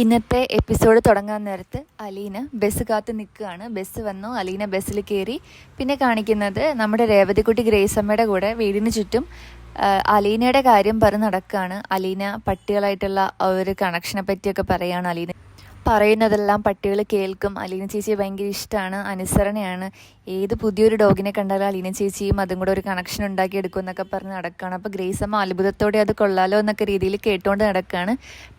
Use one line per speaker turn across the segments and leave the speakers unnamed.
ഇന്നത്തെ എപ്പിസോഡ് തുടങ്ങാൻ നേരത്ത് അലീന ബസ് കാത്ത് നിൽക്കുകയാണ്. ബസ് വന്നു. അലീന ബസ്സിൽ കയറി. പിന്നെ കാണിക്കുന്നത് നമ്മുടെ രേവതിക്കുട്ടി ഗ്രേസമ്മയുടെ കൂടെ വീടിന് ചുറ്റും അലീനയുടെ കാര്യം പറഞ്ഞ് നടക്കുകയാണ്. അലീന പട്ടികളായിട്ടുള്ള ഒരു കണക്ഷനെ പറ്റിയൊക്കെ പറയുകയാണ് അലീന. പറയുന്നതെല്ലാം പട്ടികൾ കേൾക്കും. അലീന ചേച്ചിയെ ഭയങ്കര ഇഷ്ടമാണ് അനുസരണയാണ്. ഏത് പുതിയൊരു ഡോഗിനെ കണ്ടാലും അലീന ചേച്ചിയും അതും കൂടെ ഒരു കണക്ഷൻ ഉണ്ടാക്കി എടുക്കും എന്നൊക്കെ പറഞ്ഞ് നടക്കുകയാണ് അപ്പോൾ ഗ്രേസമ്മ അത്ഭുതത്തോടെ അത് കൊള്ളാലോ എന്നൊക്കെ രീതിയിൽ കേട്ടുകൊണ്ട് നടക്കുകയാണ്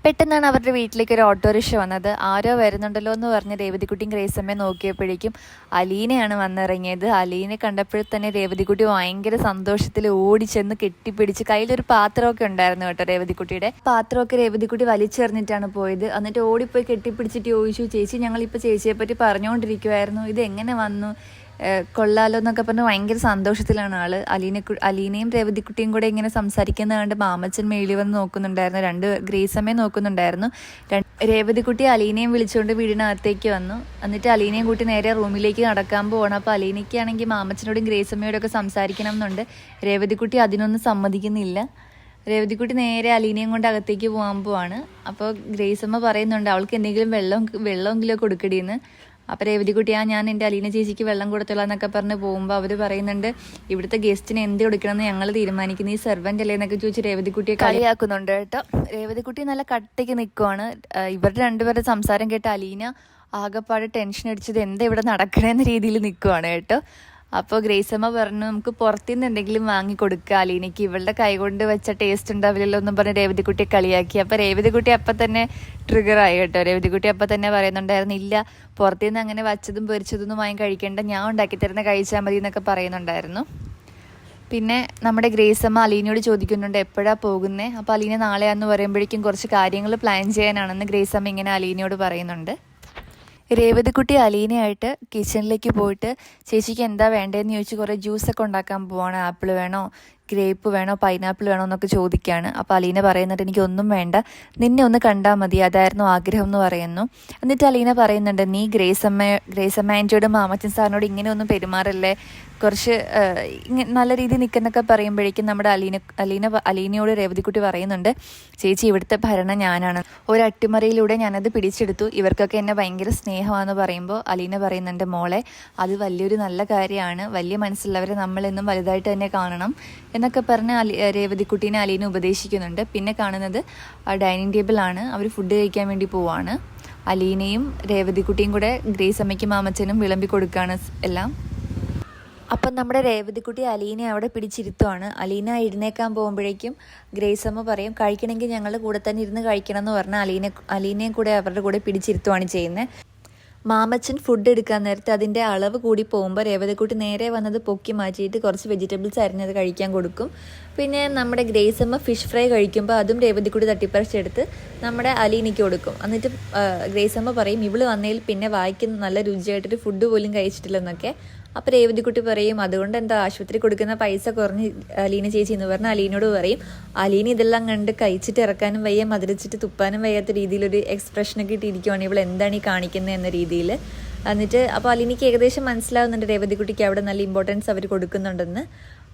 പെട്ടെന്നാണ് അവരുടെ വീട്ടിലേക്ക് ഒരു ഓട്ടോറിക്ഷ വന്നത്. ആരോ വരുന്നുണ്ടല്ലോ എന്ന് പറഞ്ഞ് രേവതിക്കുട്ടിയും ഗ്രേസമ്മയെ നോക്കിയപ്പോഴേക്കും അലീനയാണ് വന്നിറങ്ങിയത്. അലീനെ കണ്ടപ്പോൾ തന്നെ രേവതിക്കുട്ടി ഭയങ്കര സന്തോഷത്തിൽ ഓടിച്ചെന്ന് കെട്ടിപ്പിടിച്ച് കയ്യിലൊരു പാത്രമൊക്കെ ഉണ്ടായിരുന്നു കേട്ടോ രേവതിക്കുട്ടിയുടെ. പാത്രമൊക്കെ രേവതിക്കുട്ടി വലിച്ചെറിഞ്ഞിട്ടാണ് പോയത്. എന്നിട്ട് ഓടിപ്പോയി കെട്ടിപ്പിടിച്ചിട്ട് ചോദിച്ചു ചേച്ചി ഞങ്ങൾ ഞങ്ങളിപ്പോൾ ചേച്ചിയെ പറ്റി പറഞ്ഞുകൊണ്ടിരിക്കുമായിരുന്നു ഇത് എങ്ങനെ വന്നു? കൊള്ളാലോ എന്നൊക്കെ പറഞ്ഞ് ഭയങ്കര സന്തോഷത്തിലാണ് ആൾ. അലീനെ അലീനയും രേവതിക്കുട്ടിയും കൂടെ ഇങ്ങനെ സംസാരിക്കുന്ന കണ്ട് മാമച്ചൻ മേളി വന്ന് നോക്കുന്നുണ്ടായിരുന്നു. രണ്ട് ഗ്രേസമ്മയെ നോക്കുന്നുണ്ടായിരുന്നു. രേവതിക്കുട്ടി അലീനയും വിളിച്ചുകൊണ്ട് വീടിനകത്തേക്ക് വന്നു. എന്നിട്ട് അലീനയും കൂട്ടി നേരെ റൂമിലേക്ക് നടക്കാൻ പോകണം അപ്പോൾ അലീനയ്ക്കാണെങ്കിൽ മാമച്ചനോടും ഗ്രേസമ്മയോടും ഒക്കെ സംസാരിക്കണം എന്നുണ്ട് രേവതിക്കുട്ടി അതിനൊന്നും സമ്മതിക്കുന്നില്ല. രേവതിക്കുട്ടി നേരെ അലീനയും കൊണ്ട് അകത്തേക്ക് പോകാൻ പോവാണ്. അപ്പോൾ ഗ്രേസമ്മ പറയുന്നുണ്ട് അവൾക്ക് എന്തെങ്കിലും വെള്ളം വെള്ളമെങ്കിലും കൊടുക്കടിയെന്ന്. അപ്പോൾ രേവതിക്കുട്ടി ആ ഞാൻ എന്റെ അലീന ചേച്ചിക്ക് വെള്ളം കൊടുത്തോളാം എന്നൊക്കെ പറഞ്ഞ് പോകുമ്പോൾ അവർ പറയുന്നുണ്ട് ഇവിടുത്തെ ഗസ്റ്റിന് എന്ത് കൊടുക്കണമെന്ന് ഞങ്ങൾ തീരുമാനിക്കുന്നു. ഈ സെർവന്റ് അല്ലേ? എന്നൊക്കെ ചോദിച്ച് രേവതിക്കുട്ടിയെ കളിയാക്കുന്നുണ്ട് കേട്ടോ. രേവതിക്കുട്ടി നല്ല കട്ടയ്ക്ക് നിൽക്കുവാണ് ഇവരുടെ രണ്ടുപേരുടെ സംസാരം കേട്ട അലീന ആകെപ്പാട് ടെൻഷൻ അടിച്ചത് എന്താ ഇവിടെ നടക്കണേന്ന രീതിയിൽ നിൽക്കുവാണ് കേട്ടോ. അപ്പോൾ ഗ്രേസമ്മ പറഞ്ഞു നമുക്ക് പുറത്തുനിന്ന് എന്തെങ്കിലും വാങ്ങി കൊടുക്കുക അലീനയ്ക്ക്. ഇവളുടെ കൈ കൊണ്ട് വെച്ച ടേസ്റ്റ് ഉണ്ടാവില്ലല്ലോ എന്നും പറഞ്ഞ് രേവതിക്കുട്ടിയെ കളിയാക്കി. അപ്പോൾ രേവതിക്കുട്ടി അപ്പം തന്നെ ട്രിഗർ ആയി കേട്ടോ. രേവതിക്കുട്ടി അപ്പം തന്നെ പറയുന്നുണ്ടായിരുന്നു ഇല്ല പുറത്തുനിന്ന് അങ്ങനെ വച്ചതും പൊരിച്ചതൊന്നും വാങ്ങി കഴിക്കേണ്ട. ഞാൻ ഉണ്ടാക്കി തരുന്ന കഴിച്ചാൽ മതി എന്നൊക്കെ പറയുന്നുണ്ടായിരുന്നു. പിന്നെ നമ്മുടെ ഗ്രേസമ്മ അലീനയോട് ചോദിക്കുന്നുണ്ട് എപ്പോഴാണ് പോകുന്നത് അപ്പോൾ അലീന നാളെയാന്ന് പറയുമ്പോഴേക്കും കുറച്ച് കാര്യങ്ങൾ പ്ലാൻ ചെയ്യാനാണെന്ന് ഗ്രേസമ്മ ഇങ്ങനെ അലീനയോട് പറയുന്നുണ്ട്. രേവതിക്കുട്ടി അലീനയായിട്ട് കിച്ചണിലേക്ക് പോയിട്ട് ചേച്ചിക്ക് എന്താ വേണ്ടതെന്ന് ചോദിച്ച് കുറേ ജ്യൂസൊക്കെ ഉണ്ടാക്കാൻ പോവാണ് ആപ്പിൾ വേണോ? ഗ്രേപ്പ് വേണോ പൈനാപ്പിൾ വേണോ എന്നൊക്കെ ചോദിക്കുകയാണ് അപ്പോൾ അലീന പറയുന്നുണ്ട് എനിക്കൊന്നും വേണ്ട. നിന്നെ ഒന്ന് കണ്ടാൽ മതി. അതായിരുന്നു ആഗ്രഹം എന്ന് പറയുന്നു. എന്നിട്ട് അലീന പറയുന്നുണ്ട് നീ ഗ്രേസമ്മ ഗ്രേസമ്മ ആന്റിയോടും മാമച്ചൻ സാറിനോട് ഇങ്ങനെ ഒന്നും പെരുമാറല്ലേ? കുറച്ച് നല്ല രീതിയിൽ നിൽക്കുന്നൊക്കെ പറയുമ്പോഴേക്കും നമ്മുടെ അലീന അലീന അലീനയോട് രേവതിക്കുട്ടി പറയുന്നുണ്ട് ചേച്ചി ഇവിടുത്തെ ഭരണം ഞാനാണ്. ഒരു അട്ടിമറിയിലൂടെ ഞാനത് പിടിച്ചെടുത്തു. ഇവർക്കൊക്കെ എന്നെ ഭയങ്കര സ്നേഹമാണെന്ന് പറയുമ്പോൾ അലീന പറയുന്നുണ്ട് മോളെ അത് വലിയൊരു നല്ല കാര്യമാണ്. വലിയ മനസ്സുള്ളവരെ നമ്മളെന്നും വലുതായിട്ട് തന്നെ കാണണം. എന്നൊക്കെ പറഞ്ഞ് അലി രേവതിക്കുട്ടീനെ അലീനെ ഉപദേശിക്കുന്നുണ്ട്. പിന്നെ കാണുന്നത് ഡൈനിങ് ടേബിളാണ്. അവർ ഫുഡ് കഴിക്കാൻ വേണ്ടി പോവാണ്. അലീനയും രേവതിക്കുട്ടിയും കൂടെ ഗ്രേസ് അമ്മയ്ക്കും മാമച്ചനും വിളമ്പി കൊടുക്കുകയാണ് എല്ലാം. അപ്പം നമ്മുടെ രേവതിക്കുട്ടി അലീനെ അവിടെ പിടിച്ചിരുത്തുവാണ്. അലീന ഇരുന്നേക്കാൻ പോകുമ്പോഴേക്കും ഗ്രേസമ്മ പറയും കഴിക്കണമെങ്കിൽ ഞങ്ങൾ കൂടെ തന്നെ ഇരുന്ന് കഴിക്കണം എന്ന് പറഞ്ഞാൽ അലീനെ അലീനയും കൂടെ അവരുടെ കൂടെ പിടിച്ചിരുത്തുവാണ് ചെയ്യുന്നത്. മാമച്ചൻ ഫുഡ് എടുക്കാൻ നേരത്തെ അതിന്റെ അളവ് കൂടി പോകുമ്പോൾ രേവതക്കുട്ടി നേരെ വന്നത് പൊക്കി മാറ്റിയിട്ട് കുറച്ച് വെജിറ്റബിൾസ് അരിഞ്ഞത് കഴിക്കാൻ കൊടുക്കും. പിന്നെ നമ്മുടെ ഗ്രേസമ്മ ഫിഷ് ഫ്രൈ കഴിക്കുമ്പോൾ അതും രേവതിക്കുട്ടി തട്ടിപ്പറിച്ചെടുത്ത് നമ്മുടെ അലീനയ്ക്ക് കൊടുക്കും. എന്നിട്ട് ഗ്രേസമ്മ പറയും ഇവൾ വന്നതിൽ പിന്നെ വായിക്കുന്ന നല്ല രുചിയായിട്ടൊരു ഫുഡ് പോലും കഴിച്ചിട്ടില്ലെന്നൊക്കെ. അപ്പോൾ രേവതിക്കുട്ടി പറയും അതുകൊണ്ട് എന്താ ആശുപത്രി കൊടുക്കുന്ന പൈസ കുറഞ്ഞ് അലീന ചേച്ചി എന്ന് പറഞ്ഞാൽ അലീനോട് പറയും. അലീന ഇതെല്ലാം കണ്ട് കഴിച്ചിട്ട് ഇറക്കാനും വയ്യ മധുരിച്ചിട്ട് തുപ്പാനും വയ്യാത്ത രീതിയിലൊരു എക്സ്പ്രഷനൊക്കെ ഇട്ടിരിക്കുവാണ്. ഇവൾ എന്താണ് ഈ കാണിക്കുന്നത് എന്ന രീതിയിൽ എന്നിട്ട് അപ്പോൾ അലീനയ്ക്ക് ഏകദേശം മനസ്സിലാവുന്നുണ്ട് രേവതിക്കുട്ടിക്ക് അവിടെ നല്ല ഇമ്പോർട്ടൻസ് അവർ കൊടുക്കുന്നുണ്ടെന്ന്.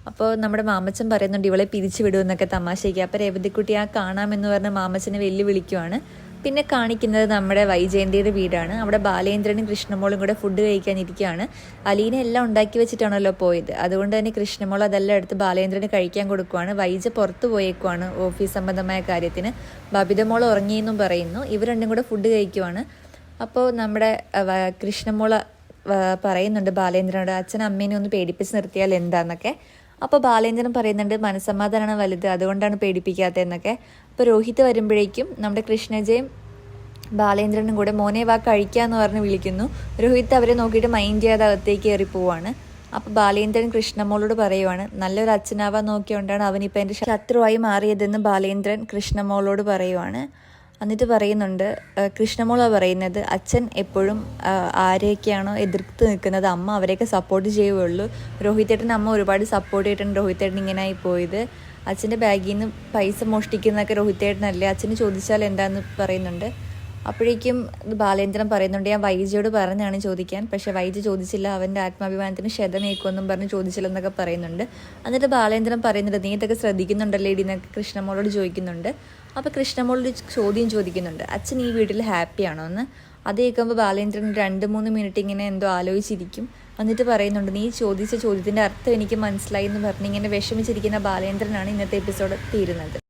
അപ്പോൾ നമ്മുടെ മാമച്ചൻ പറയുന്നുണ്ട് ഇവളെ പിരിച്ചു വിടുമെന്നൊക്കെ തമാശയ്ക്ക്. അപ്പോൾ രേവതിക്കുട്ടി ആ കാണാമെന്ന് പറഞ്ഞ മാമച്ചനെ വെല്ലുവിളിക്കുവാണ്. പിന്നെ കാണിക്കുന്നത് നമ്മുടെ വൈജയന്തിയുടെ വീടാണ്. അവിടെ ബാലേന്ദ്രനും കൃഷ്ണമോളും കൂടെ ഫുഡ് കഴിക്കാനിരിക്കുകയാണ് അലീന എല്ലാം ഉണ്ടാക്കി വെച്ചിട്ടാണല്ലോ പോയത്. അതുകൊണ്ട് തന്നെ കൃഷ്ണമോൾ അതെല്ലാം എടുത്ത് ബാലേന്ദ്രന് കഴിക്കാൻ കൊടുക്കുവാണ്. വൈജ പുറത്തു പോയേക്കുവാണ് ഓഫീസ് സംബന്ധമായ കാര്യത്തിന്. ബബിതമോൾ ഉറങ്ങിയെന്നും പറയുന്നു. ഇവർ രണ്ടും കൂടെ ഫുഡ് കഴിക്കുവാണ്. അപ്പോൾ നമ്മുടെ കൃഷ്ണമോൾ പറയുന്നുണ്ട് ബാലേന്ദ്രനോട് അച്ഛൻ അമ്മേനെ ഒന്ന് പേടിപ്പിച്ച് നിർത്തിയാൽ എന്താന്നൊക്കെ. അപ്പോൾ ബാലേന്ദ്രൻ പറയുന്നുണ്ട് മനസ്സമാധാനമാണ് വലുത് അതുകൊണ്ടാണ് പേടിപ്പിക്കാത്തതെന്നൊക്കെ അപ്പോൾ രോഹിത് വരുമ്പോഴേക്കും നമ്മുടെ കൃഷ്ണജയും ബാലേന്ദ്രനും കൂടെ മോനെ വാ കഴിക്കാന്ന് പറഞ്ഞ് വിളിക്കുന്നു. രോഹിത് അവരെ നോക്കിയിട്ട് മൈൻഡ് ചെയ്യാതെ അകത്തേക്ക് കയറി പോവാണ്. അപ്പോൾ ബാലേന്ദ്രൻ കൃഷ്ണമോളോട് പറയുവാണ് നല്ലൊരു അച്ഛനാവാൻ നോക്കിയോണ്ടാണ് അവനിപ്പോൾ എന്റെ ശത്രുവായി മാറിയതെന്ന് ബാലേന്ദ്രൻ കൃഷ്ണമോളോട് പറയുവാണ്. എന്നിട്ട് പറയുന്നുണ്ട് കൃഷ്ണമോള പറയുന്നത്. അച്ഛൻ എപ്പോഴും ആരെയൊക്കെയാണോ എതിർത്ത് നിൽക്കുന്നത് അമ്മ അവരെയൊക്കെ സപ്പോർട്ട് ചെയ്യുകയുള്ളൂ രോഹിത് ഏട്ടൻ അമ്മ ഒരുപാട് സപ്പോർട്ട് ചെയ്തിട്ടുണ്ട്. രോഹിത് ചേട്ടൻ ഇങ്ങനെയായി പോയത്. അച്ഛന്റെ ബാഗിൽ നിന്ന് പൈസ മോഷ്ടിക്കുന്നതൊക്കെ രോഹിത് ഏട്ടനല്ലേ അച്ഛന് ചോദിച്ചാൽ എന്താന്ന് പറയുന്നുണ്ട്. അപ്പോഴേക്കും ബാലേന്ദ്രൻ പറയുന്നുണ്ട് ഞാൻ വൈജയോട് പറഞ്ഞാണ് ചോദിക്കാൻ. പക്ഷെ വൈജി ചോദിച്ചില്ല. അവന്റെ ആത്മാഭിമാനത്തിന് ക്ഷതമേക്കുമെന്നും പറഞ്ഞ് ചോദിച്ചില്ലെന്നൊക്കെ പറയുന്നുണ്ട്. എന്നിട്ട് ബാലേന്ദ്രൻ പറയുന്നുണ്ട് നീ ഇതൊക്കെ ശ്രദ്ധിക്കുന്നുണ്ടല്ലേ ഇടി എന്നൊക്കെ കൃഷ്ണമോളോട് ചോദിക്കുന്നുണ്ട്. അപ്പോൾ കൃഷ്ണമോളൊരു ചോദ്യം ചോദിക്കുന്നുണ്ട് അച്ഛൻ ഈ വീട്ടിൽ ഹാപ്പിയാണോ എന്ന്. അത് കേൾക്കുമ്പോൾ ബാലേന്ദ്രൻ രണ്ട് മൂന്ന് മിനിറ്റ് ഇങ്ങനെ എന്തോ ആലോചിച്ചിരിക്കും. എന്നിട്ട് പറയുന്നുണ്ട് നീ ചോദിച്ച ചോദ്യത്തിന്റെ അർത്ഥം എനിക്ക് മനസ്സിലായി എന്ന് പറഞ്ഞ് ഇങ്ങനെ വിഷമിച്ചിരിക്കുന്ന ബാലേന്ദ്രനാണ് ഇന്നത്തെ എപ്പിസോഡ് തീരുന്നത്.